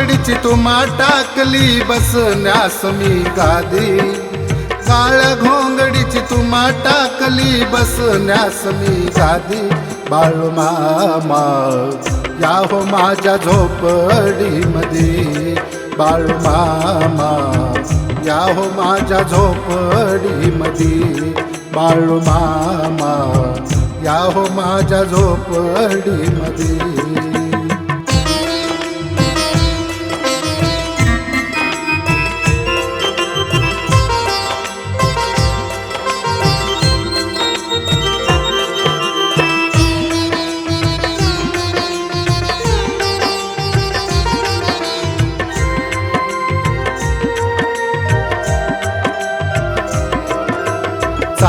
घोंगडीची तुम्हा टाकली बसण्यास मी गादी. काळ्या घोंगडीची तुम्हा टाकली बसण्यास मी गादी. बाळू मामा या हो माझ्या झोपडीमध्ये. बाळू मामा या हो माझ्या झोपडीमध्ये. बाळू मामा या हो माझ्या झोपडीमध्ये.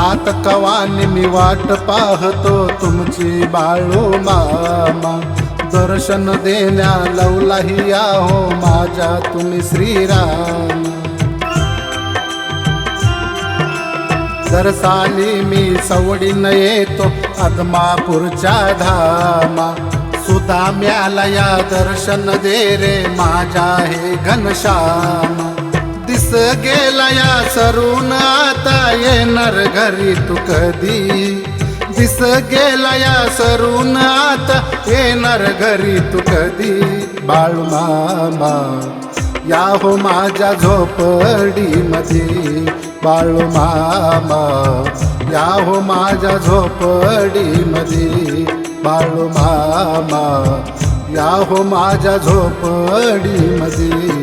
सात कवानी मी वाट पाहतो तुमची बाळू मामा. दर्शन देण्या लवलाही आहो माझ्या तुम्ही श्रीराम. दरसाली मी सवडीन येतो अदमापूरच्या धामा. सुदाम्याला या दर्शन दे रे माझ्या हे घनश्यामा. गेला या सरून. आता येणार घरी तू कधी? दिस गेला या सरून. आता येणार घरी तू कधी? बाळू मामा या हो माझ्या झोपडीमध्ये. बाळू मामा या हो माझ्या झोपडीमध्ये. बाळू मामा या हो माझ्या झोपडीमध्ये.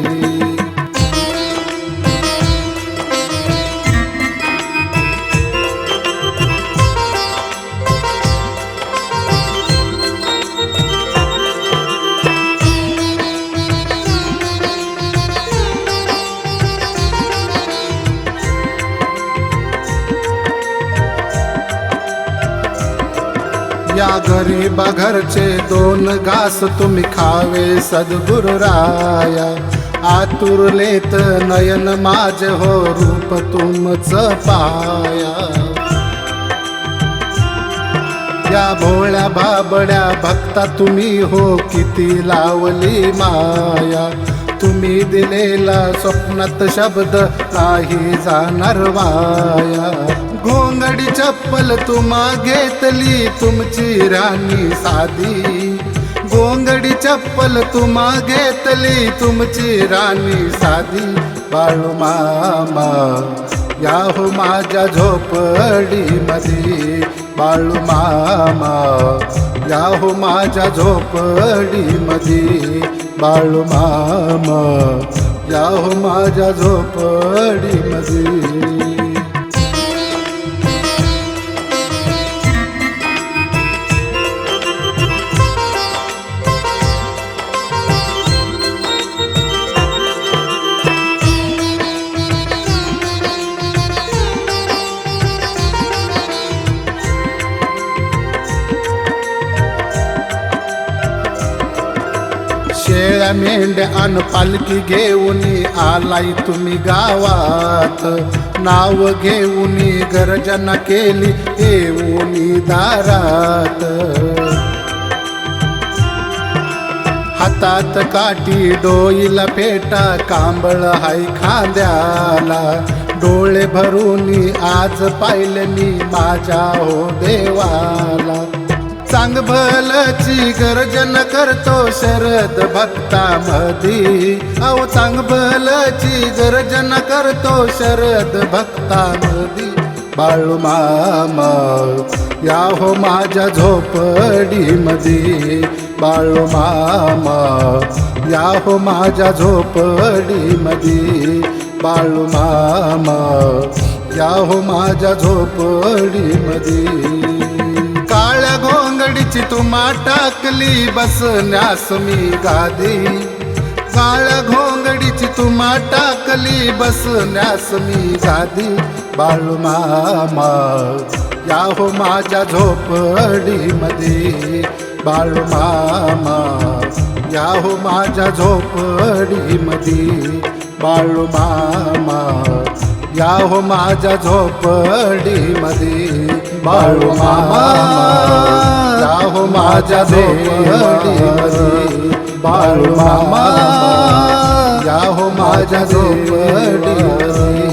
या गरीबा घरचे दोन घास तुम्ही खावे सद्गुरुराया आतुरलेत नयन माझ हो रूप तुमच पाया. या भोळ्या बाबड्या भक्ता तुम्ही हो किती लावली माया. तुम्ही दिलेला स्वप्नात शब्द नाही जाणार वाया. घोंगडी चप्पल तुम्हा घेतली तुमची राणी साधी. घोंगडी चप्पल तुम्हा घेतली तुमची राणी साधी. बाळू मामा या हो माझ्या झोपडीमध्ये. बाळू मामा या हो माझ्या झोपडीमध्ये. बाळू मामा या हो माझ्या झोपडीमध्ये. शेळ्या मेंढ्या अन पालखी घेऊन आलाई तुम्ही गावात. नाव घेऊन गर्जना केली येऊन दारात. हातात काठी डोईला पेटा कांबळ हाय खांद्याला. डोळे भरून आज पाहिले मी माझ्या हो देवाला. चांग भलची गर्जन करतो शरद भक्ता मधी अहो चांग भलची गर्जन करतो शरद भक्ता मधी बाळू मामा या हो माझ्या झोपडीमध्ये बाळू मामा या हो माझ्या झोपडीमध्ये बाळू मामा या हो माझ्या झोपडीमध्ये मधी घोंगडीची तुम्हा टाकली बसण्यास मी गादी. काळ घोंगडीची तुम्हा टाकली बसण्यास मी गादी. बाळू मामा या हो माझ्या झोपडीमध्ये. बाळू मामा या हो माझ्या झोपडीमध्ये. बाळू मामा या हो माझ्या झोपडीमध्ये बाळू मामा या हो माझ्या झोपडीमध्ये बाळू मामा या हो माझ्या झोपडीमध्ये